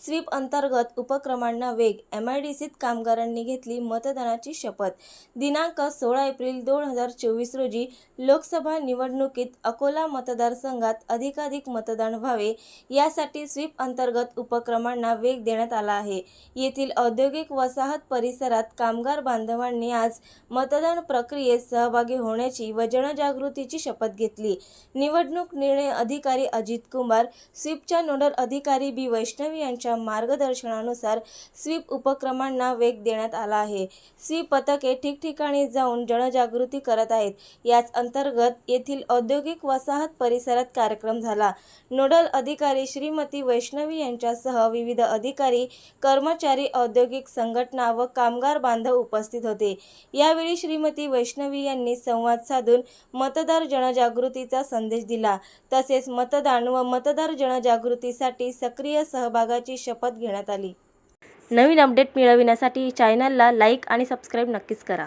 Sweep अंतर्गत उपक्रमांना वेग. एम आय डी सीत कामगारांनी घेतली मतदानाची शपथ. दिनांक सोळा एप्रिल दोन हजार चोवीस रोजी लोकसभा निवडणुकीत अकोला मतदारसंघात अधिकाधिक मतदान व्हावे. यासाठी स्वीप अंतर्गत उपक्रमांना वेग देण्यात आला आहे. येथील औद्योगिक वसाहत परिसरात कामगार बांधवांनी आज मतदान प्रक्रियेत सहभागी होण्याची व जनजागृतीची शपथ घेतली. निवडणूक निर्णय अधिकारी अजित कुमार स्वीपच्या नोडल अधिकारी बी वैष्णवी यांच्या मार्गदर्शनानुसार स्वीप उपक्रमांना वेग देण्यात आला आहे. स्वीप पथके ठिकठिकाणी जाऊन जनजागृती करत आहेत. याच अंतर्गत येथील औद्योगिक वसाहत परिसरात कार्यक्रम झाला. नोडल अधिकारी श्रीमती वैष्णवी यांच्यासह विविध अधिकारी कर्मचारी औद्योगिक संघटना व कामगार बांधव उपस्थित होते. यावेळी श्रीमती वैष्णवी यांनी संवाद साधून मतदार जनजागृतीचा संदेश दिला. तसेच मतदान व मतदार जनजागृतीसाठी सक्रिय सहभागाची शपथ घेण्यात आली. नवीन अपडेट मिळविण्यासाठी चॅनलला लाईक आणि सबस्क्राईब नक्कीच करा.